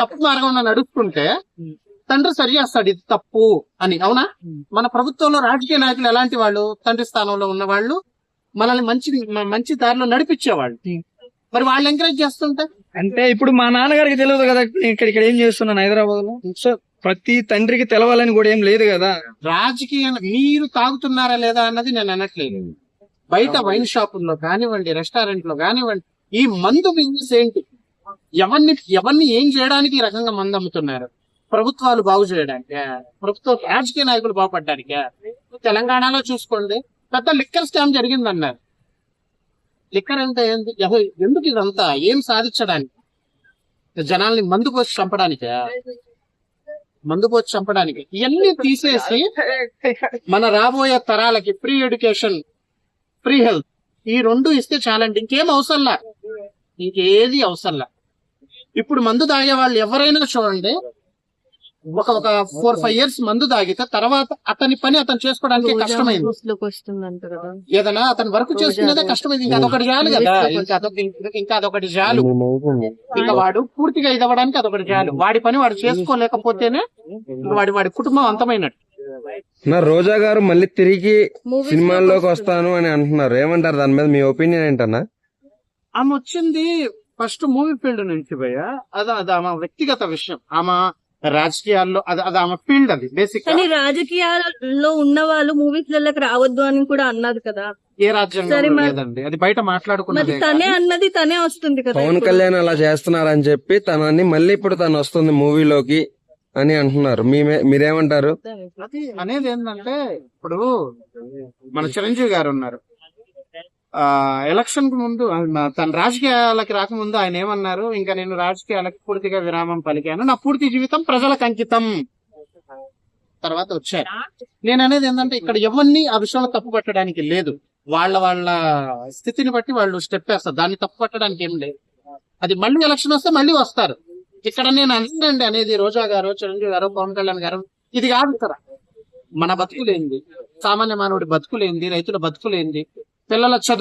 తప్పు మార్గంలో నడుస్తుంటే తండ్రి సరి చేస్తాడు ఇది తప్పు అని. అవునా? మన ప్రభుత్వంలో రాజకీయ నాయకులు ఎలాంటి వాళ్ళు? తండ్రి స్థానంలో ఉన్న వాళ్ళు మనల్ని మంచి మంచి దారిలో నడిపించేవాళ్ళు. మరి వాళ్ళు ఎంకరేజ్ చేస్తుంటే? అంటే ఇప్పుడు మా నాన్నగారికి తెలియదు కదా ఇక్కడ ఇక్కడ ఏం చేస్తున్నాను హైదరాబాద్లో సో ప్రతి తండ్రికి తెలవాలని కూడా ఏం లేదు కదా. రాజకీయ మీరు తాగుతున్నారా లేదా అన్నది నేను అనట్లేదు. బయట వైన్ షాపుల్లో కానివ్వండి రెస్టారెంట్లో కానివ్వండి ఈ మందు బిజినెస్ ఏంటి? ఎవరిని ఎవరిని ఏం చేయడానికి ఈ రకంగా మందు అమ్ముతున్నారు ప్రభుత్వాలు బాగు చేయడానికి? ప్రభుత్వ రాజకీయ నాయకులు బాగుపడడానికే? తెలంగాణలో చూసుకోండి. పెద్ద లిక్కర్ స్కామ్ జరిగిందన్నారు. లిక్కర్ అంటే ఏంది? ఎందుకు ఇదంతా? ఏం సాధించడానికి? జనాల్ని మందు పోసి చంపడానికి? మందు పోసి చంపడానికి? ఇవన్నీ తీసేసి మన రాబోయే తరాలకి ప్రీ ఎడ్యుకేషన్ ప్రీ హెల్త్ ఈ రెండు ఇస్తే చాలండి. ఇంకేం అవసరంలా? ఇంకేది అవసరంలా? ఇప్పుడు మందు తాగే వాళ్ళు ఎవరైనా చూడండి. ఒక ఒక ఫోర్ ఫైవ్ ఇయర్స్ మందు తాగితే తర్వాత అతని పని అతను చేసుకోవడానికి కష్టమైంది. లోకి వస్తుందంట కదా. ఏదైనా అతను వర్క్ చేసుకునేదే కష్టమైంది. ఇంకా అదొకటి చాలు కదా. ఇంకా అదొక ఇంకా అదొకటి చాలు. ఇంకా వాడు పూర్తిగా ఇది అవ్వడానికి అదొకటి చాలు. వాడి పని వాడు చేసుకోలేకపోతేనే వాడి వాడి కుటుంబం అంతమైనట్టు. నా రోజా గారు మళ్ళీ తిరిగి సినిమాల్లోకి లోకి వస్తాను అని అంటున్నారు. ఏమంటారు? దాని మీద మీ ఒపీనియన్ ఏంటన్నా? ఆమె వచ్చింది ఫస్ట్ మూవీ ఫీల్డ్ నుంచి భయ్య అది అది ఆమె వ్యక్తిగత విషయం. ఆమె రాజకీయాల్లో అది అది ఆమె ఫీల్డ్ అది బేసిక్ కానీ రాజకీయాల్లో ఉన్న వాళ్ళు మూవీస్ లకి రావద్దు అని కూడా అన్నది కదా. ఏ రాజ్యాంగం లేదండి. అది బయట మాట్లాడుకున్నదే తనే అన్నది తనే వస్తుంది కదా పవన్. కళ్యాణ్ అలా చేస్తున్నారని చెప్పి తనని మళ్ళీ ఇప్పుడు తను వస్తుంది మూవీలోకి అని అంటున్నారు. మీరేమంటారు? అది అనేది ఏంటంటే ఇప్పుడు మన చిరంజీవి గారు ఉన్నారు. ఎలక్షన్కు ముందు తన రాజకీయాలకి రాకముందు ఆయన ఏమన్నారు ఇంకా నేను రాజకీయాలకు పూర్తిగా విరామం పలికాను. నా పూర్తి జీవితం ప్రజలకు అంకితం. తర్వాత వచ్చారు. నేను అనేది ఏంటంటే ఇక్కడ ఎవరిని ఆ విషయంలో తప్పు పట్టడానికి లేదు. వాళ్ళ వాళ్ళ స్థితిని బట్టి వాళ్ళు స్టెప్ వేస్తారు. దాన్ని తప్పు పట్టడానికి ఏం లేదు. అది మళ్ళీ ఎలక్షన్ వస్తే మళ్ళీ వస్తారు. ఇక్కడ నేను అందండి అనేది రోజా గారు చిరంజీవి గారు పవన్ కళ్యాణ్ గారు ఇది కాదు ఇక్కడ. మన బతుకులేంది. సామాన్య మానవుడి బతుకులేంది రైతుల బతుకులేంది పిల్లల చదువు